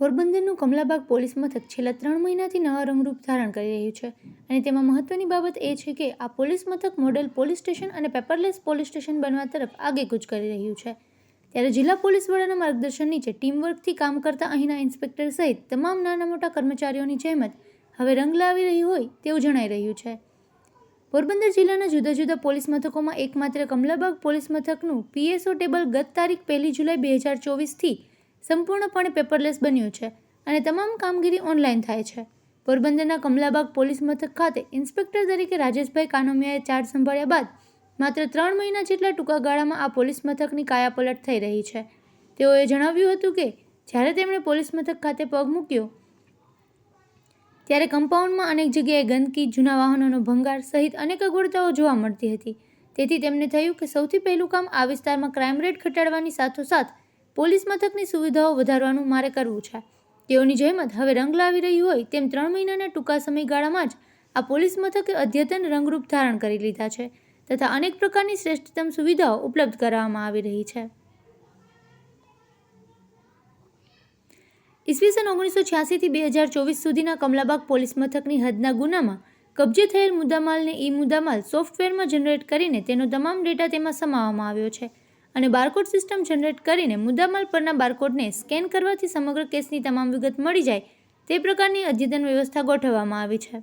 પોરબંદરનું Kamlabagh police મથક છેલ્લા ત્રણ મહિનાથી નવા રંગરૂપ ધારણ કરી રહ્યું છે. અને તેમાં મહત્વની બાબત એ છે કે આ પોલીસ મથક મોડેલ પોલીસ સ્ટેશન અને પેપરલેસ પોલીસ સ્ટેશન બનવા તરફ આગેકૂચ કરી રહ્યું છે. ત્યારે જિલ્લા પોલીસ વડાના માર્ગદર્શન નીચે ટીમવર્કથી કામ કરતા અહીંના ઇન્સ્પેક્ટર સહિત તમામ નાના મોટા કર્મચારીઓની જહેમત હવે રંગ લાવી રહ્યું હોય તેવું જણાઈ રહ્યું છે. પોરબંદર જિલ્લાના જુદા જુદા પોલીસ મથકોમાં એકમાત્ર કમલાબાગ પોલીસ મથકનું પીએસઓ ટેબલ ગત તારીખ પહેલી જુલાઈ બે હજાર ચોવીસથી સંપૂર્ણપણે પેપરલેસ બન્યું છે અને તમામ કામગીરી ઓનલાઈન થાય છે. પોરબંદરના કમલાબાગ પોલીસ મથક ખાતે ઇન્સ્પેક્ટર તરીકે રાજેશભાઈ કાનોમિયાએ ચાર્જ સંભાળ્યા બાદ માત્ર ત્રણ મહિના જેટલા ટૂંકા ગાળામાં આ પોલીસ મથકની કાયાપલટ થઈ રહી છે. તેઓએ જણાવ્યું હતું કે, જ્યારે તેમણે પોલીસ મથક ખાતે પગ મૂક્યો, ત્યારે કમ્પાઉન્ડમાં અનેક જગ્યાએ ગંદકી, જૂના વાહનોનો ભંગાર સહિત અનેક અગવડતાઓ જોવા મળતી હતી. તેથી તેમને થયું કે સૌથી પહેલું કામ આ વિસ્તારમાં ક્રાઇમ રેટ ઘટાડવાની સાથોસાથ પોલીસ મથકની સુવિધાઓ વધારવાનું મારે કરવું છે. તેઓની જહેમત હવે રંગ લાવી રહ્યું હોય તેમ ત્રણ મહિનાના ટૂંકા સમયગાળામાં જ આ પોલીસ મથકે અદ્યતન રંગરૂપ ધારણ કરી લીધા છે તથા અનેક પ્રકારની શ્રેષ્ઠતમ સુવિધાઓ ઉપલબ્ધ કરાવવામાં આવી રહી છે. ઈસવીસન ઓગણીસો છ્યાસીથી બે હજાર ચોવીસ સુધીના કમલાબાગ પોલીસ મથકની હદના ગુનામાં કબજે થયેલ મુદ્દામાલને ઈ મુદ્દામાલ સોફ્ટવેરમાં જનરેટ કરીને તેનો તમામ ડેટા તેમાં સમાવવામાં આવ્યો છે. અને બારકોડ સિસ્ટમ જનરેટ કરીને મુદ્દામાલ પરના બારકોડને સ્કેન કરવાથી સમગ્ર કેસની તમામ વિગત મળી જાય તે પ્રકારની અદ્યતન વ્યવસ્થા ગોઠવવામાં આવી છે.